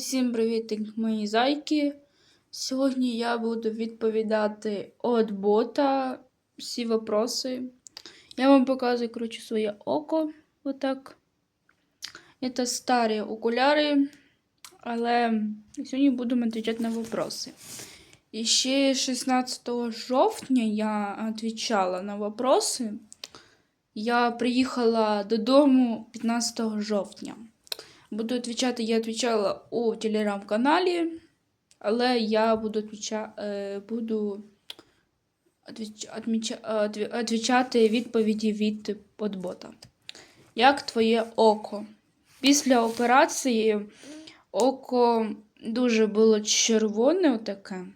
Усім привіт, мої зайки. Сьогодні я буду відповідати від бота всі вопроси. Я вам показую, коротше, своє око. Отак. Це старі окуляри, але сьогодні будемо відповідати на вопроси. І ще 16 жовтня я відповідала на вопроси. Я приїхала додому 15 жовтня. Буду відповідати, я відповідала у телеграм-каналі, але я буду відповідати, буду відвіч- відповідати відповіді від подбота. Як твоє око? Після операції око дуже було червоне таке.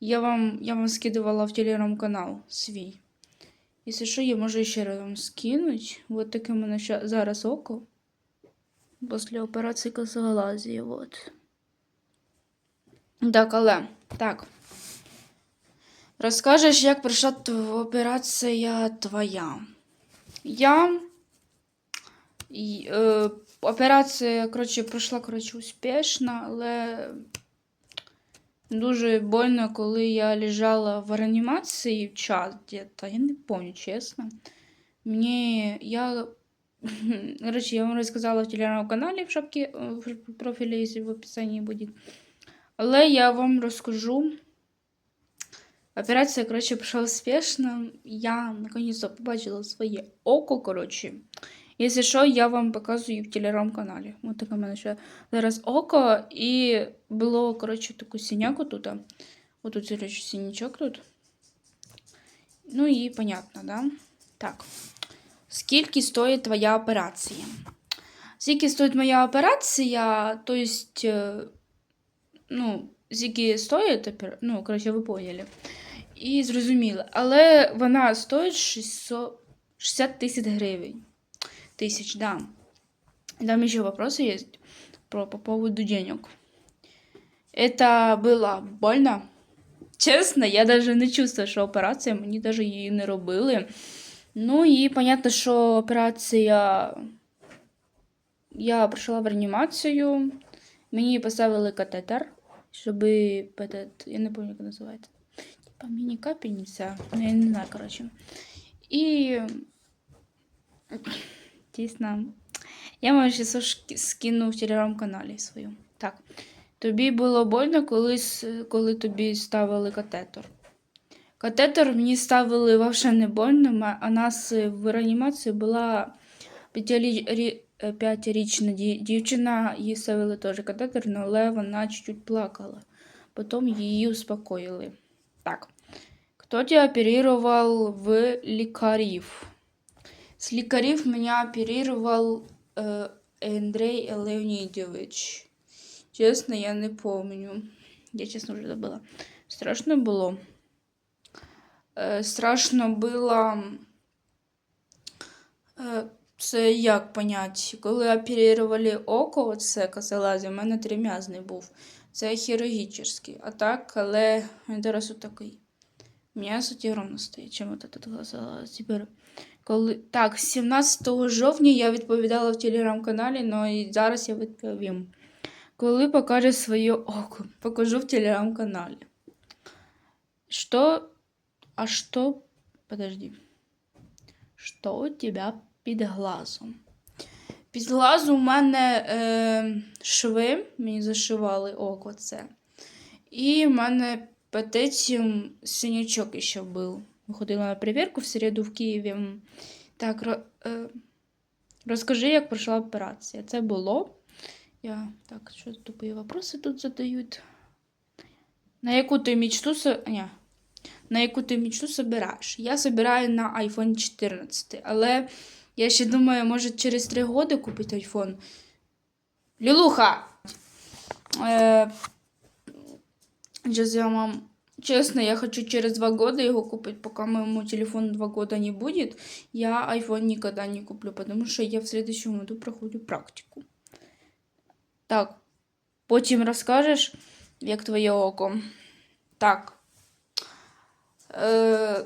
Я вам, я вам скидувала в телеграм-канал свій. Якщо що, я можу ще раз вам скинути. Вот таке в мене зараз око. Після операції косоглазії, вот. Так, але, так. Розкажеш, як пройшла операція твоя? Я. і, Е, операція, коротше, пройшла, коротше, успішно, але дуже больно, коли я лежала в реанімації в час. Я не пам'ятаю, чесно. Мені я Короче, я вам розказала в телеграм-каналі в шапці е, в профілі, якщо в описанні буде. Але я вам розкажу. Операція, коротше, пройшла успішно. Я наконец-то побачила своє око, коротше. Якщо що, я вам показую в телеграм-каналі. Ось таке в мене ще зараз око. І було, коротше, таку синяку тут. Ось тут, коротше, синячок тут. Ну і понятно, да? Так. Скільки стоїть твоя операція? Скільки стоїть моя операція, то есть, е, ну, скільки стоїть, опера- ну, коротше, ви поняли. І зрозуміли. Але вона стоїть 600, 60 тисяч гривень. Тисяч, да. Там еще вопросы есть про, по поводу денег. Это было больно. Чесно, я даже не чувствую, що операція, мені даже її не робили. Ну і понятно, що операція. Я прийшла в реанімацію. Мені поставили катетер, щоб я не пам'ятаю, як називається. Типа міні-капельниця. Ну, я не знаю, коротше. І дійсно. Я вам ще скину в телеграм-каналі свою. Так. Тобі було больно, коли, коли тобі ставили катетер. Катетер мені ставили вообще не больно. У нас е, в реанімації була е, п'ятирічна дівчина, їй ставили теж катетер, но- але вона чуть-чуть плакала. Потім її успокоїли. Так. Хто тебе оперував в лікарів? З лікарів мене оперував е, Андрей Леонідович. Чесно, я не помню. Я чесно вже забула. Страшно було. Е, страшно було. Е, це як понять? Коли оперували око, оце косолазі, у мене трим'язний був. Це хірургічний. А так, але зараз отакий. М'ясо тігром стоїть, чим от тут глаза тепер. Коли... Так, 17 жовтня я відповідала в телеграм-каналі, але і зараз я відповім. Коли покажеш своє око, покажу в телеграм-каналі. Що а что... Подожди. Що у тебе під глазом? Під глазом у мене е, шви, мені зашивали око це. І в мене під цим синячок ще був. Ходила на перевірку в середу в Києві. Так, е, розкажи, як пройшла операція. Це було. Я... Так, що тупі вопроси тут задають? На яку ти мечту... со- Ні, на яку ти мечту собираєш. Я собираю на iPhone 14, але я ще думаю, може через 3 роки купити iPhone. Лілуха! Е, сейчас я вам... Честно, я хочу через 2 года его купить. Пока моему телефону 2 года не будет, я iPhone никогда не куплю, потому что я в следующем году проходжу практику. Так, потім розкажеш, як твоє око. Так. Е,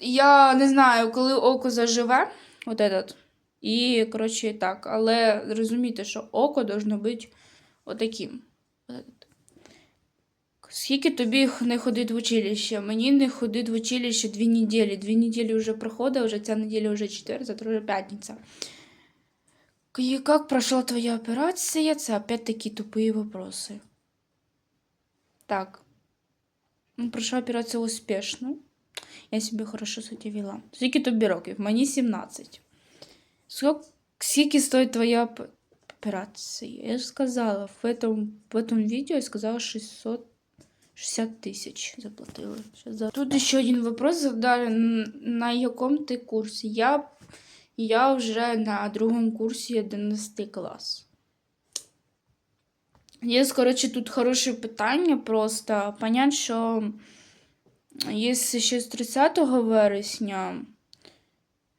я не знаю, коли око заживе, от этот, і, коротше, так, але розумійте, що око должно бути Отаким. Скільки тобі х- не ходить в училище? Мені не ходить в училище дві неділі. Дві неділі вже проходить, вже ця неділя вже четвер, завтра вже п'ятниця. И как прошла твоя операция? Это опять такие тупые вопросы. Так. Ну, прошла операція успішно. Я себе хорошо з этим вела. Скільки тобі років? Мені 17. Скільки, скільки стоїть твоя оп- операція? Я ж сказала, в этом, в этом видео я сказала 660 тысяч заплатила. Щас за- Тут еще один вопрос задали. Н- На якому ти курсі? Я, я вже на другому курсі 11 клас. Є, коротше, тут хороше питання просто. Понять, що є ще з 30 вересня.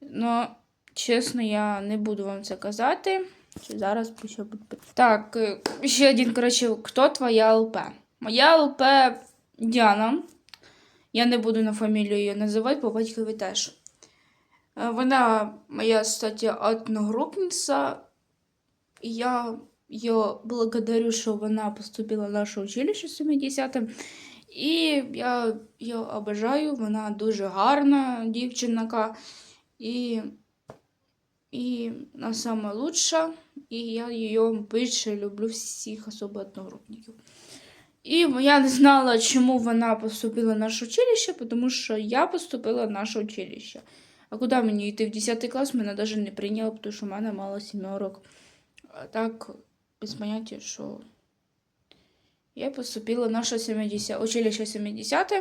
Ну, чесно, я не буду вам це казати. Зараз ще буде. Так, е, ще один, коротше, хто твоя ЛП? Моя ЛП Діана. Я не буду на фамілію її називати, по батькові теж. Е, Вона моя, кстати, одногруппница. И я ее благодарю, что она поступила в наше училище 70-м. І я її обожаю, вона дуже гарна дівчинка. І, і вона сама лучша. І я її більше люблю всіх, особо одногрупників. І я не знала, чому вона поступила в наше училище, тому що я поступила в наше училище. А куди мені йти в 10 клас? Мене навіть не прийняли, тому що в мене мало сімерок. Так, без поняття, що я поступила наше 70, училище 70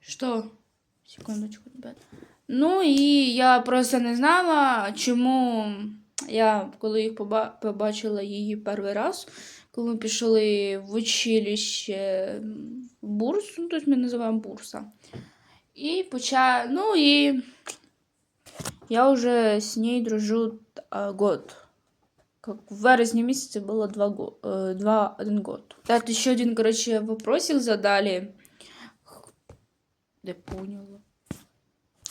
Що? Секундочку, ребят. Ну і я просто не знала, чому я, коли їх поба- побачила її перший раз, коли ми пішли в училище в бурсу, ну, тобто ми називаємо бурса. І поча... Ну і я вже з нею дружу а, год Как в вересне месяце было два, го- э, два, один год. Так, еще один, короче, вопросик задали. Не поняла.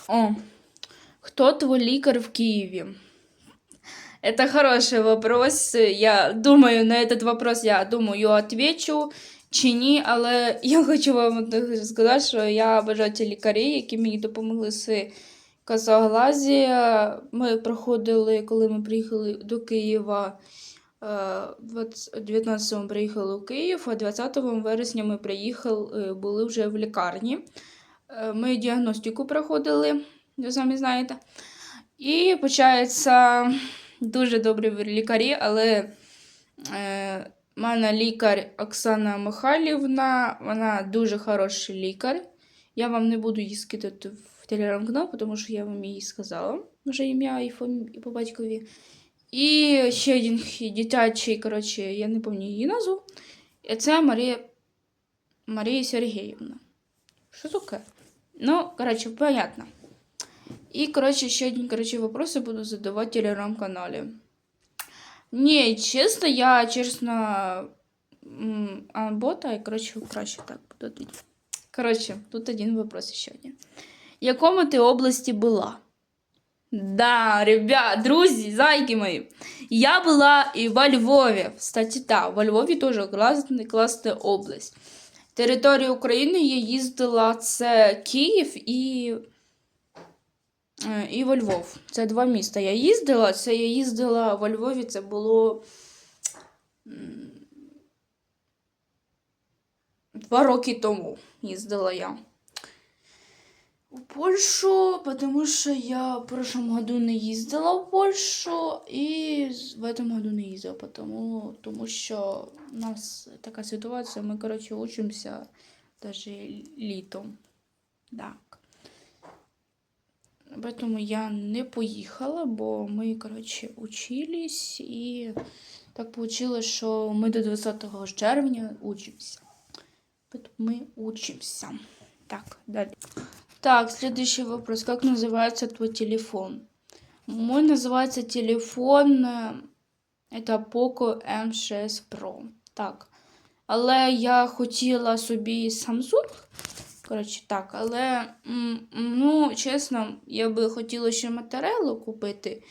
О, кто твой ликар в Киеве? Это хороший вопрос. Я думаю, на этот вопрос я думаю, отвечу. Чи ні, але я хочу вам сказати, що я бажаю ті лікарі, які мені допомогли з Казаглазія. Ми проходили, коли ми приїхали до Києва. е, в 19-му приїхали у Київ, а 20 вересня ми приїхали, е, були вже в лікарні. Е, Ми діагностику проходили, ви самі знаєте. І, виходить, дуже добрі лікарі, але е, в мене лікар Оксана Михайлівна, вона дуже хороший лікар. Я вам не буду її скидати в телеграм-канал, тому що я вам її сказала, вже ім'я і, фамі... і по батькові. І ще один дитячий, коротше, я не пам'ятаю її назву. І це Марія, Марія Сергіївна. Що таке? Ну, коротше, понятно. І, коротше, ще один, коротше, вопрос я буду задавати в телеграм-каналі. Ні, чесно, я, чесно, а бота, і, коротше, краще так буду відповідати. Коротше, тут один вопрос ще один. Якому ти області була? Да, ребят, друзі, зайки мої. Я була і во Львові. Кстати, так, во Львові теж класна, класна область. Територія України я їздила це Київ і, е, і во Львов. Це два міста. Я їздила. Це я їздила во Львові, це було два роки тому їздила я У Польшу, потому что я в прошлом году не їздила в Польшу і з- в этом году не їздила, потому, тому що у нас така ситуація, ми, коротше, учимося даже літом. Так. Поэтому я не поїхала, бо ми, коротше, учились і так получилось, що ми до 20 червня учимося. Поэтому мы учимся. Так, далее. Так, следующий вопрос. Как называется твой телефон? Мой называется телефон. э, Это Poco M6 Pro. Так. Але я хотіла собі Samsung. Коротше, так, але м, м, ну, чесно, я би хотіла ще Motorola купити.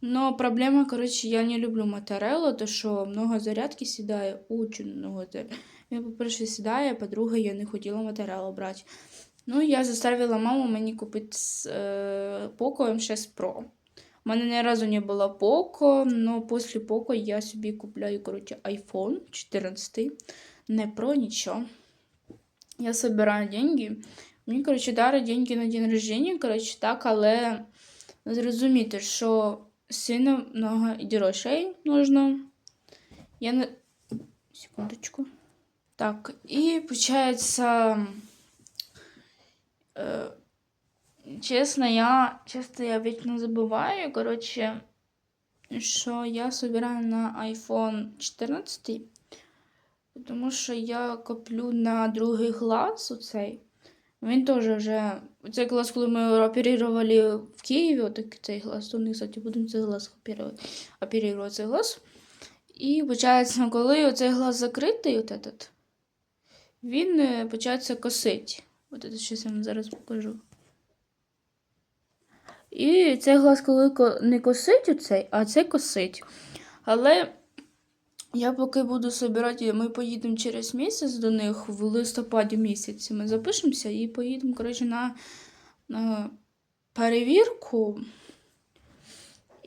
Но проблема, короче, я не люблю мотореллу, то що много зарядки сідає, очень много. зарядки. Я, по-перше, сідає, по-друге, я не хотіла мотореллу брати. Ну, я заставила маму мені купити е, Poco M6 Pro. У мене ні разу не було Poco, но після Poco я собі купляю, короче, iPhone 14. Не Pro, нічого. Я собираю деньги. Мені, короче, дарять деньги на день рождения, короче, так, але зрозуміти, що сильно много грошей нужно. Я не... Секундочку. Так, и получается... Э, честно, я часто я вечно забываю, короче, що я собираю на iPhone 14, тому що я коплю на другий глаз оцей. Він теж вже. Цей глаз, коли ми оперували в Києві, отак цей глаз, то ми, кстати, будемо цей глаз оперувати. Оперувати цей глаз. І, виходить, коли оцей глаз закритий, от этот, він е, почається косить. От це щось я вам зараз покажу. І цей глаз, коли не косить оцей, а цей косить. Але я поки буду собирати, ми поїдемо через місяць до них в листопаді місяці. Ми запишемося і поїдемо, коротше, на, на перевірку.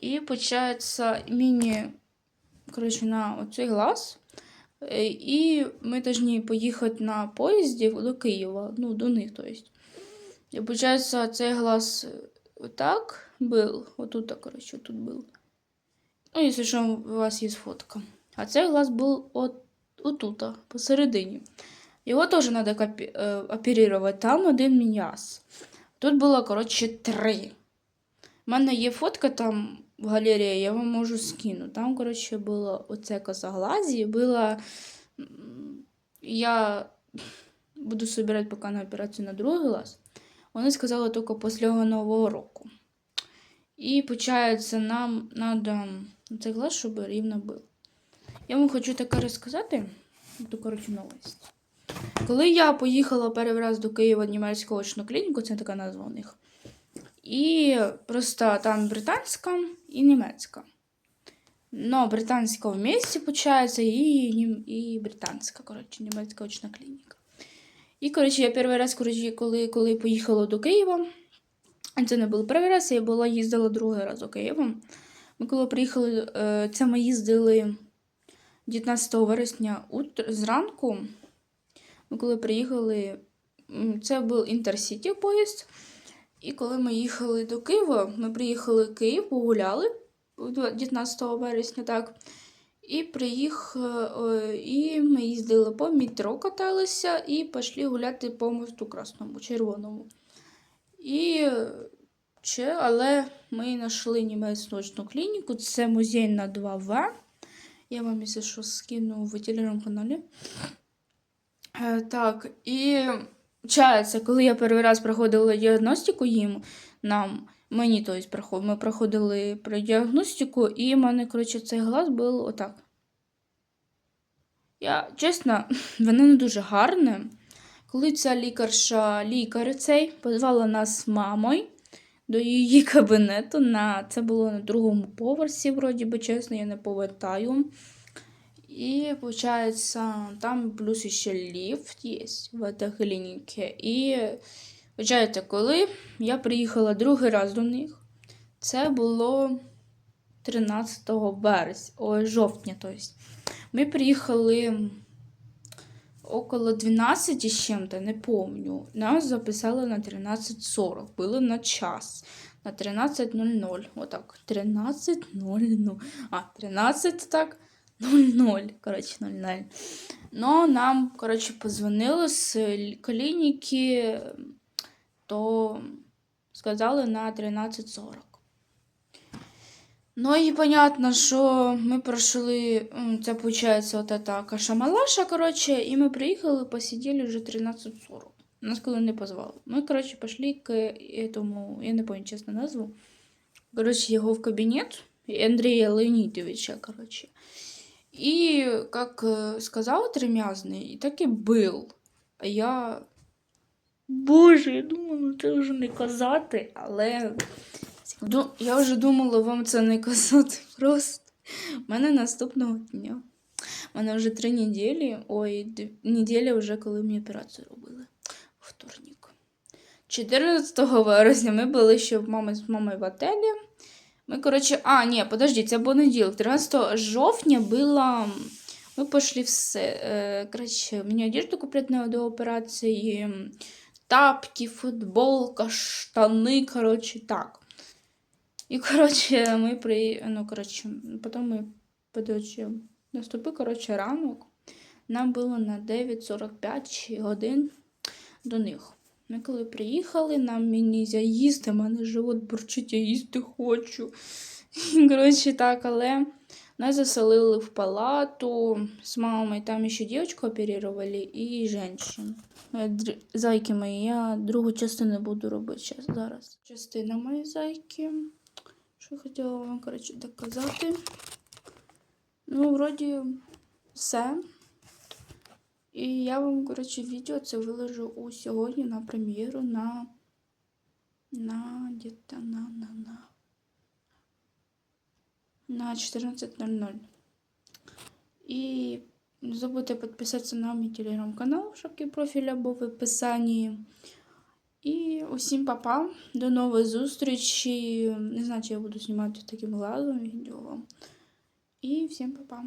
І почається міні, коротше, на оцей глаз. Е, І ми повинні поїхати на поїзді до Києва, ну, до них, то есть. І получается, цей глаз так был, вот тут, так, тут был. Ну, если что, у вас есть фотка. А цей глаз був от, отут, посередині. Його теж треба копі... е. Там один м'яз. Тут було, коротше, три. У мене є фотка там в галереї, я вам можу скину. Там, коротше, було оце косоглазі, було. Я буду собирати поки на операцію на другий глаз. Вони сказали тільки після Нового року. І, виходить, нам треба цей глаз, щоб рівно був. Я вам хочу таке розказати. Ту, коротше, новость. Коли я поїхала перший раз до Києва в німецьку очну клініку, це така назва у них. І просто там британська і німецька. Но британська в місті, виходить, і, і британська, коротше, німецька очна клініка. І, коротше, я перший раз, коротше, коли, коли поїхала до Києва, це не був перший раз, я була їздила другий раз до Києва. Ми коли приїхали, е, це ми їздили 19 вересня утр, зранку. Ми коли приїхали, це був інтерсіті поїзд. І коли ми їхали до Києва, ми приїхали в Київ, погуляли 19 вересня, так. І приїхали, і ми їздили по метро, каталися і пішли гуляти по мосту Красному, червоному. І ще, але ми знайшли німецьку клініку, це музей на 2В. Я вам, якщо що, скину в телеграм-каналі. Е, так, і вчається, коли я перший раз проходила діагностику їм, нам, мені то проход- ми проходили про діагностику, і в мене, коротше, цей глаз був отак. Я, чесно, воно не дуже гарне. Коли ця лікарша, лікар цей, позвала нас з мамою до її кабінету. На, це було на другому поверсі, вроді би, чесно, я не пам'ятаю. І, виходить, там плюс ще ліфт є в этой клініці. І, виходить, коли я приїхала другий раз до них, це було 13 березня, ой, жовтня, то есть. Ми приїхали около 12 з чим-то, не помню. Нас записали на 13.40, було на час. На 13.00. Отак. 13.00. А, 13 так. 00. Коротше, 00. Но нам, коротше, позвонили з клініки, то сказали на 13.40. Ну і понятно, що ми пройшли, це виходить, от эта каша-малаша, коротше, і ми приїхали, посиділи вже 13.40. Нас коли не позвали. Ми, коротше, пішли к этому, я не пам'ятаю чесно назву. Коротше, його в кабінет, Андрія Леонідовича, коротше. І, як е, сказав Трем'язний, так і був. А я. Боже, я думала, це вже не казати, але. Я вже думала вам це не казати просто. У мене наступного дня. У мене вже три неділі. Ой, неділя вже коли мені операцію робили. Вторник. 14 вересня ми були ще в мами з мамою в отелі. Ми, коротше, а, ні, подожди, це понеділок. 13 жовтня было... Мы пошли в... Се... э, Короче, мне одежду куплять надо до операции. м, Тапки, футболка, штаны, короче, так. І, коротше, ми при... Ну, коротше, потім ми подочі. Наступив, коротше, ранок. Нам було на 9.45 чи годин до них. Ми коли приїхали, нам мені їсти, в мене живот бурчить, я їсти хочу. Коротше, так, але нас заселили в палату з мамою. Там ще дівчинку оперували і жінчин. Е, Зайки мої, я другу частину буду робити зараз. Частина моєї зайки. Що хотіла вам, коротше, доказати. Ну, вроді, все. І я вам, коротше, відео це виложу у сьогодні на прем'єру на. На где-то на на на. На 14.00. І не забудьте підписатися на мій телеграм-канал в шапці або в описанні. І усім папа. До нової зустрічі. Не знаю, чи я буду знімати таким глазом відео. І всім папа.